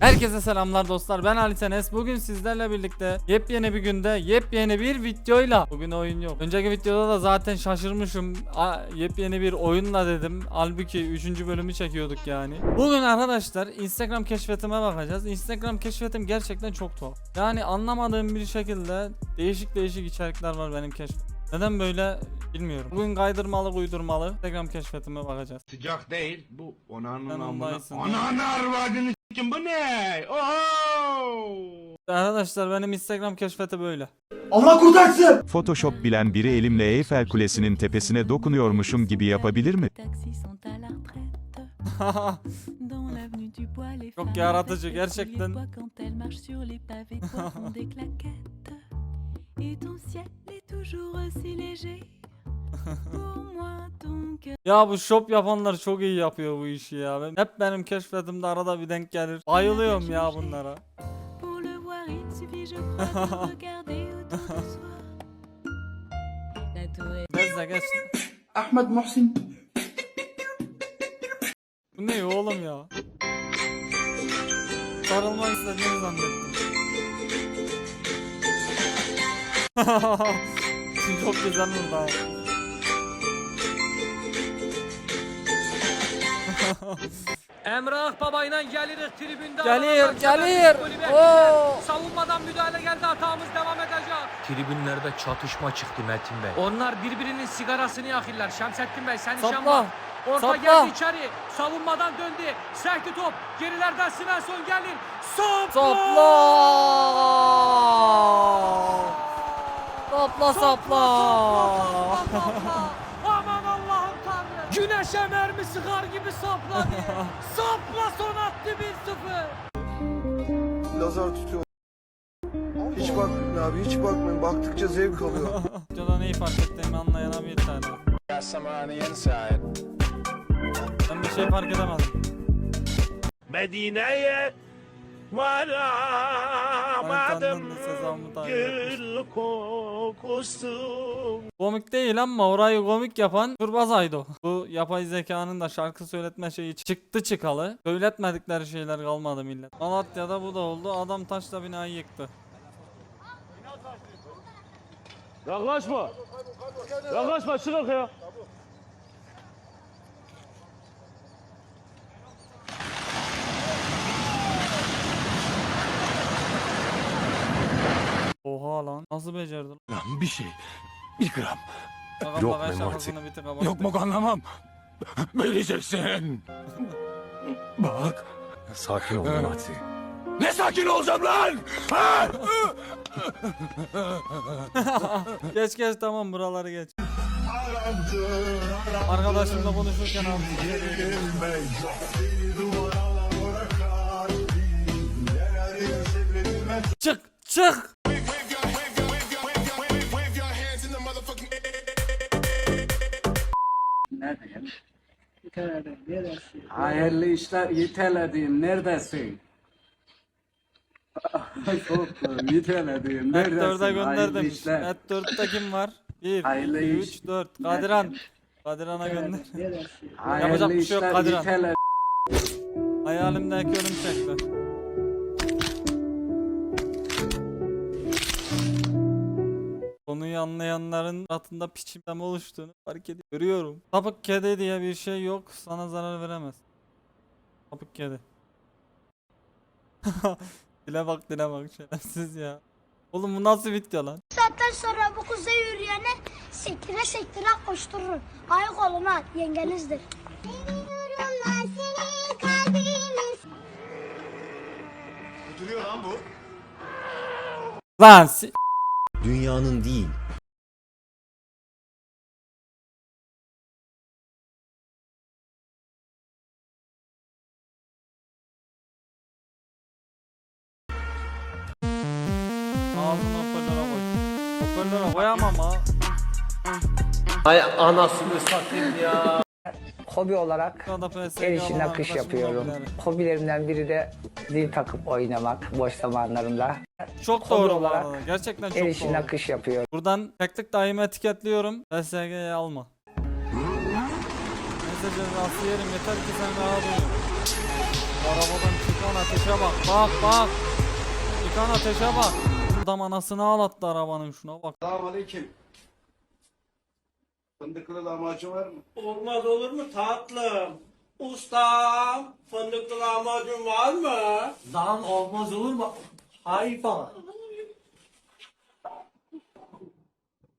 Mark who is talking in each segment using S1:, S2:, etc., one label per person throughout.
S1: Herkese selamlar dostlar. Ben Ali Tenes. Bugün sizlerle birlikte yepyeni bir günde yepyeni bir videoyla. Bugün oyun yok. Önceki videoda da zaten şaşırmışım. A- Yepyeni bir oyunla dedim. Halbuki 3. bölümü çekiyorduk yani. Bugün arkadaşlar Instagram keşfetime bakacağız. Instagram keşfetim gerçekten çok tuhaf. Yani anlamadığım bir şekilde değişik değişik içerikler var benim keşfetim Neden böyle bilmiyorum. Bugün kaydırmalı uydurmalı Instagram keşfetime bakacağız.
S2: Sıcak değil. Bu. Onanın amına. Ananı arvadını bu ne? Oho!
S1: Arkadaşlar benim Instagram keşfeti böyle
S3: Photoshop bilen biri elimle Eyfel Kulesi'nin tepesine dokunuyormuşum gibi yapabilir mi?
S1: Çok yaratıcı, gerçekten.
S4: Et ton ciel est toujours aussi léger.
S1: Ya bu shop yapanlar çok iyi yapıyor bu işi ya. Ben- Hep benim keşfetimde arada bir denk gelir. Bayılıyorum ya bunlara. Neyse geç.
S5: Ahmet Muhsin.
S1: Bu ne oğlum ya? Sarılmak istediğini zannettim. Şimdi çok güzel burada. Ha.
S6: Emre Akbabay'la geliriz tribünde.
S1: Gelir, gelir. Oo.
S6: Savunmadan müdahale geldi hatamız devam edecek. Tribünlerde çatışma çıktı Metin Bey. Onlar birbirinin sigarasını yakırlar. Şemsettin Bey sen nişan
S1: Sapla.
S6: bak. Orta
S1: Sapla.
S6: geldi içeri. Savunmadan döndü. Sekti top. Gerilerden Svensson gelir. Sapla.
S1: Sapla. Sapla sapla.
S6: Aman Allah'ım Güneşe mermi sıkar gibi sapladı. Sapla son attı 1-0.
S7: Lazer tutuyor. Hiç bakmayın abi hiç bakmayın. Baktıkça zevk alıyor.
S1: Videoda neyi fark ettiğimi anlayana bir tane. Ben bir şey fark edemedim.
S2: Medine'ye varamadım. Gül kokusu.
S1: Komik değil ama orayı komik yapan Turbaz Aydo. Bu yapay zekanın da şarkı söyletme şeyi çıktı çıkalı. Söyletmedikleri şeyler kalmadı millet. Malatya'da bu da oldu. Adam taşla binayı yıktı.
S8: Yaklaşma. Yaklaşma çık arkaya.
S1: Oha lan. Nasıl becerdi lan?
S9: Bir şey. Bir gram.
S1: Bak
S9: Yok
S1: ben
S9: be
S1: şakasını bir tık abarttım.
S9: Yok mu anlamam. Vereceksin. Bak.
S8: Sakin ol Memati.
S9: Ne sakin olacağım lan? Ha?
S1: Geç geç tamam buraları geç. Arkadaşımla konuşurken abi. Çık çık.
S5: Hayırlı işler yitelediğim neredesin? Korktum yitelediğim
S1: Et
S5: neredesin?
S1: 4'e gönder
S5: Hayırlı
S1: demiş.
S5: işler.
S1: Et 4'te kim var? 1,
S5: Hayırlı
S1: 2,
S5: iş.
S1: 3, 4. Kadiran. Kadiran'a gönder.
S5: Hayırlı
S1: Yapacak bir şey yok
S5: işler
S1: Kadir Han.
S5: yitele-
S1: Hayalimdeki ölüm çekti. Anlayanların altında piçimleme oluştuğunu fark ediyorum. Görüyorum. Sapık kedi diye bir şey yok. Sana zarar veremez. Sapık kedi. dile bak dile bak şerefsiz ya. Oğlum bu nasıl video lan?
S10: saatten sonra bu kuzey yürüyene sektire sektire koşturur. Ayık olun ha yengenizdir.
S1: Lan si-
S11: Dünyanın değil,
S1: Ağzını hoparlöre koy. Hoparlöre koyamam ha.
S12: Hobi olarak
S1: Şu anda PSG
S12: el işi
S1: alan
S12: nakış
S1: arkadaşımın
S12: yapıyorum.
S1: hobileri.
S12: Hobilerimden biri de zil takıp oynamak boş zamanlarımda.
S1: Çok
S12: Hobi
S1: doğru bu
S12: olarak
S1: arada. Gerçekten çok
S12: El işi
S1: doğru.
S12: nakış yapıyorum.
S1: Buradan teklik daimi etiketliyorum. PSG'ye alma. Neyse cezası yerim yeter ki sen rahat uyun. Arabadan çık. Çıkan ateşe bak. Bak bak. Çıkan ateşe bak. Adam anasını ağlattı arabanın şuna bak.
S5: Selamünaleyküm. Fındıklı lahmacun var mı?
S2: Olmaz olur mu tatlım? Ustam, fındıklı lahmacun var mı? Lan olmaz olur mu? Hayvan.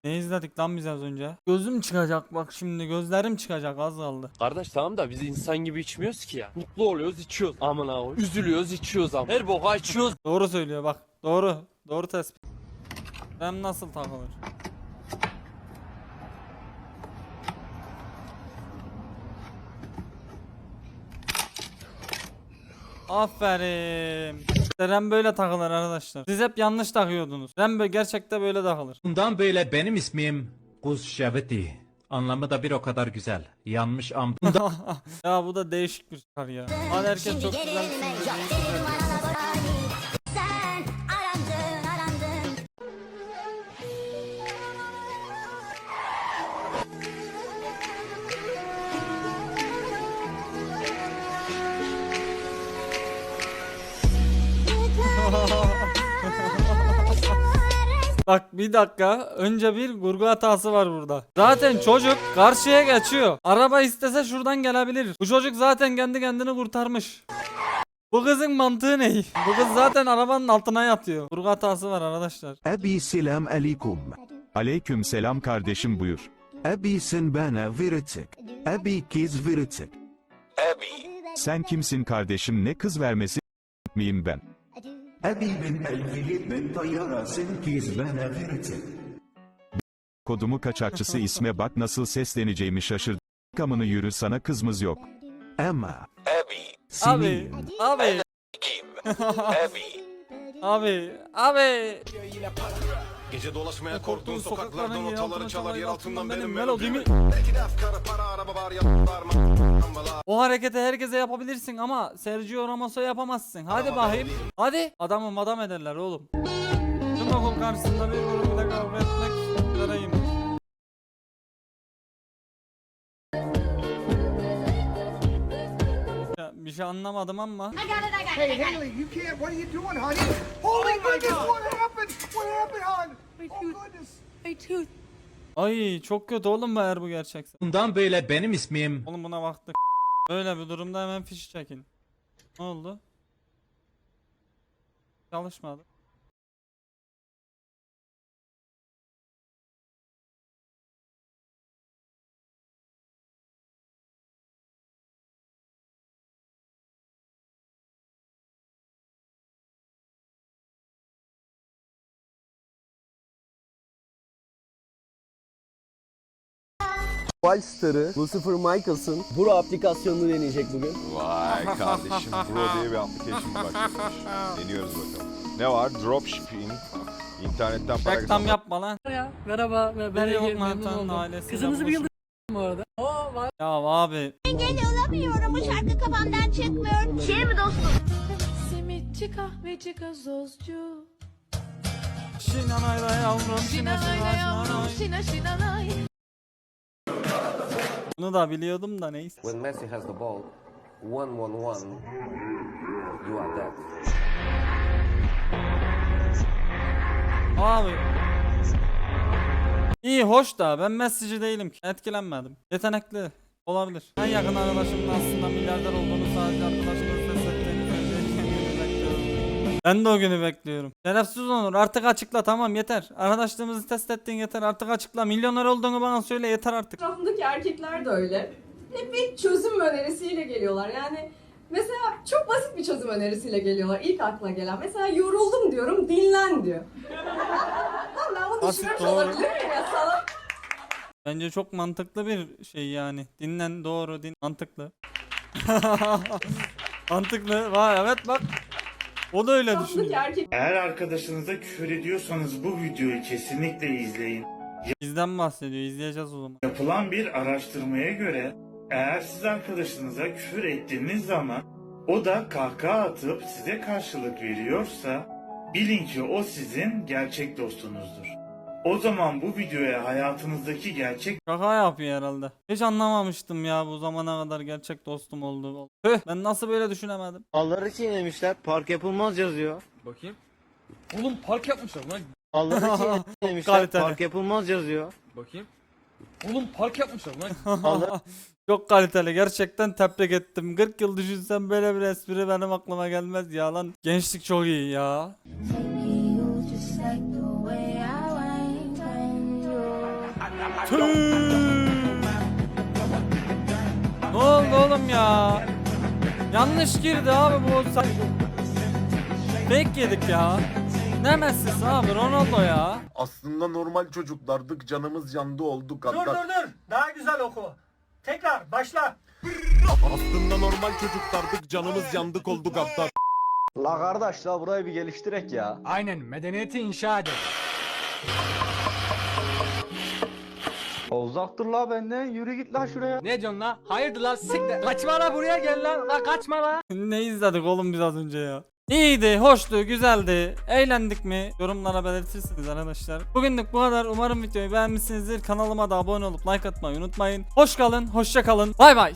S1: Ne izledik lan biz az önce? Gözüm çıkacak bak şimdi gözlerim çıkacak az kaldı.
S8: Kardeş tamam da biz insan gibi içmiyoruz ki ya. Mutlu oluyoruz içiyoruz. Aman abi. Üzülüyoruz içiyoruz ama. Her boka içiyoruz.
S1: Doğru söylüyor bak. Doğru. Doğru tespit. Hem nasıl takılır? Aferin. İşte RAM böyle takılır arkadaşlar. Siz hep yanlış takıyordunuz. RAM böyle gerçekte böyle takılır.
S8: Bundan böyle benim ismim Kuz Şeveti. Anlamı da bir o kadar güzel. Yanmış am...
S1: ya bu da değişik bir çıkar ya. Hadi herkes çok güzel. Bak bir dakika. Önce bir kurgu hatası var burada. Zaten çocuk karşıya geçiyor. Araba istese şuradan gelebilir. Bu çocuk zaten kendi kendini kurtarmış. Bu kızın mantığı ne? Bu kız zaten arabanın altına yatıyor. Kurgu hatası var arkadaşlar.
S9: Abi selam aleyküm.
S3: Aleyküm selam kardeşim buyur.
S9: Abi sen bana verecek. Abi kız verecek.
S3: Sen kimsin kardeşim ne kız vermesi miyim ben?
S9: Abi ben elfili ben tayyara sen kız bana verecek.
S3: Kodumu kaçakçısı isme bak nasıl sesleneceğimi şaşırdım. Kamını yürü sana kızımız yok.
S9: Ama
S1: Abi, abi. abi, abi.
S9: Gece dolaşmaya
S1: Korktuğun sokaklardan notaları çalar yer altından benim melodimi. O hareketi herkese yapabilirsin ama Sergio Ramos'a yapamazsın. Hadi bakayım. Hadi. Adamı madam ederler oğlum. Tüm okul karşısında bir grup ile kavga etmek üzereyim. Ya, bir şey anlamadım ama.
S7: Hey, Haley, you can't. What are you doing, honey? Holy goodness, what happened? What happened, hon? Oh, goodness.
S4: My tooth.
S1: Ay çok kötü oğlum eğer bu gerçekse.
S8: Bundan böyle benim ismim
S1: Oğlum buna baktık. Böyle bir durumda hemen fişi çekin. Ne oldu? Çalışmadı.
S11: Wallstar'ı Lucifer Michaels'ın Bro aplikasyonunu deneyecek bugün.
S9: Vay kardeşim Bro diye bir application başlamış. Deniyoruz bakalım. Ne var? Dropshipping. İnternetten para
S1: Reklam
S9: kazanmak.
S1: yapma lan.
S12: Merhaba, ben
S1: Biri yok Mantan'ın ailesiyle
S12: Kızınızı bir yıldız bu arada. Oo, var.
S1: Ya abi.
S10: Engel olamıyorum bu şarkı kafamdan çıkmıyor. Şey mi dostum?
S4: Simitçi kahveci gazozcu.
S1: Şinanay da yavrum şina şina
S4: şinanay. şina şinanay.
S1: Bunu da biliyordum da neyse.
S11: When Messi has the ball, one one one, you are dead.
S1: Abi. İyi hoş da ben Messi'ci değilim ki. Etkilenmedim. Yetenekli olabilir. En yakın arkadaşımın aslında milyarder olduğunu sadece arkadaşımın Ben de o günü bekliyorum. Şerefsiz Onur artık açıkla tamam yeter. Arkadaşlığımızı test ettin yeter artık açıkla. Milyoner olduğunu bana söyle yeter artık.
S13: Etrafımdaki erkekler de öyle. Hep bir çözüm önerisiyle geliyorlar. Yani mesela çok basit bir çözüm önerisiyle geliyorlar. İlk aklına gelen. Mesela yoruldum diyorum, dinlen diyor. Lan ben bunu
S1: Basit,
S13: düşünmüş
S1: doğru.
S13: olabilir miyim ya sana?
S1: Bence çok mantıklı bir şey yani. Dinlen doğru din mantıklı. mantıklı. Vay evet bak. O da öyle düşünüyor.
S13: erkek
S2: Eğer arkadaşınıza küfür ediyorsanız bu videoyu kesinlikle izleyin.
S1: Bizden bahsediyor. izleyeceğiz o zaman.
S2: Yapılan bir araştırmaya göre eğer siz arkadaşınıza küfür ettiğiniz zaman o da kahkaha atıp size karşılık veriyorsa bilin ki o sizin gerçek dostunuzdur. O zaman bu videoya hayatınızdaki gerçek
S1: Şaka yapıyor herhalde. Hiç anlamamıştım ya bu zamana kadar gerçek dostum olduğu. Tüh ben nasıl böyle düşünemedim.
S11: Alları çiğnemişler. Park yapılmaz yazıyor.
S8: Bakayım. Oğlum park yapmışlar lan.
S11: Alları çiğnemişler.
S1: Kaliteli.
S11: Park yapılmaz yazıyor.
S8: Bakayım. Oğlum park yapmışlar lan.
S1: Çok kaliteli gerçekten tebrik ettim. 40 yıl düşünsem böyle bir espri benim aklıma gelmez ya lan. Gençlik çok iyi ya. Ne oldu oğlum ya? Yanlış girdi abi bu. Fake yedik ya. Ne Messi'si abi Ronaldo ya.
S14: Aslında normal çocuklardık canımız yandı olduk hatta.
S11: dur. Daha güzel oku. Tekrar başla.
S14: Aslında normal çocuklardık canımız yandık olduk hatta.
S11: La kardeş la burayı bir geliştirek ya.
S15: Aynen medeniyeti inşa edelim.
S11: Uzaktır la benden. Yürü git la şuraya.
S15: Ne diyorsun la? Hayırdır lan siktir. Kaçma la buraya gel lan. La kaçma la.
S1: ne izledik oğlum biz az önce ya? İyiydi, hoştu, güzeldi. Eğlendik mi? Yorumlara belirtirsiniz arkadaşlar. Bugünlük bu kadar. Umarım videoyu beğenmişsinizdir. Kanalıma da abone olup like atmayı unutmayın. Hoş kalın, hoşça kalın. Bay bay.